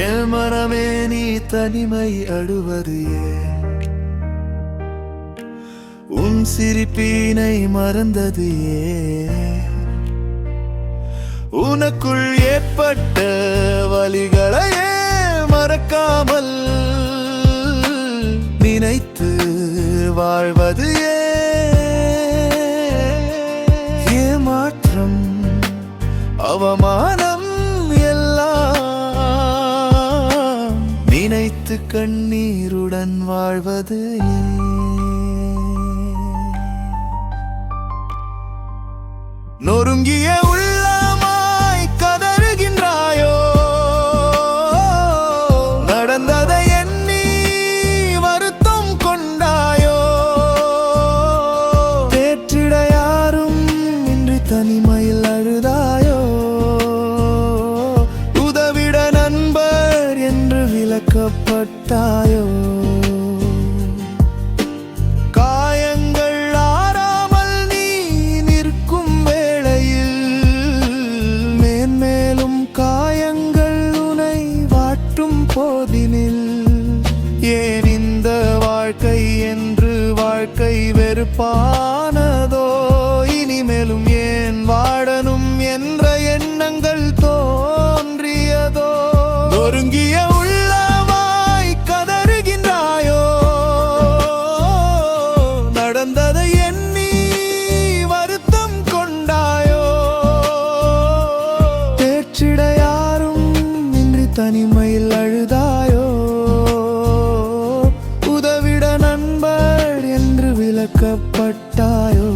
ஏன் மனமே நீ தனிமை அடுவது ஏன் உன் சிரிப்பீனை மறந்தது ஏன் உனக்குள் ஏற்பட்ட வழிகளையே மறக்காமல் நினைத்து வாழ்வது ஏமாற்றம் அவமானம் நினைத்து கண்ணீருடன் வாழ்வது நொறுங்கிய உள்ளமாய் கதறுகின்றாயோ? நடந்ததை எண்ணி வருத்தம் கொண்டாயோ? தேற்றிட யாரும் இன்று தனிமை விளக்கப்பட்டாயோ காயங்கள் ஆறாமல் நீ நிற்கும் வேளையில் மேன்மேலும் காயங்கள் உனை வாட்டும் போதினில். ஏன் இந்த வாழ்க்கை என்று வாழ்க்கை வெறுப்பானதோ? இனிமேலும் ஏன் வாழணும் என்ற எண்ணங்கள் தோன்றியதோ? நொறுங்கிய நடந்ததை எண்ணி வருத்தம் கொண்டாயோ? தேற்றிட யாரும் இன்றி தனிமையில் அழுதாயோ? உதவிட நண்பர் என்று விளக்கப்பட்டாயோ?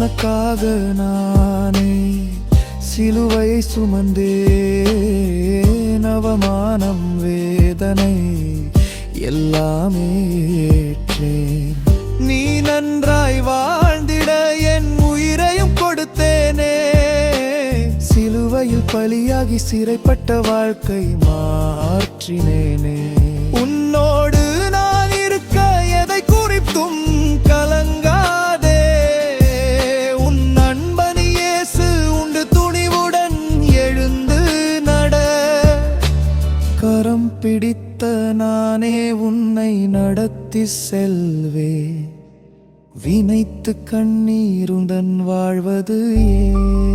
உனக்காக நானே சிலுவை சுமந்தே அவமானம் வேதனை எல்லாமே ஏற்றேன். நீ நன்றாய் வாழ்ந்திட என் உயிரையும் கொடுத்தேனே. சிலுவையில் பலியாகி சிறைப்பட்ட வாழ்க்கை மாற்றினேனே. கரம் பிடித்த நானே உன்னை நடத்தி செல்வே. வினைத்து கண்ணீருடன் வாழ்வது ஏன்?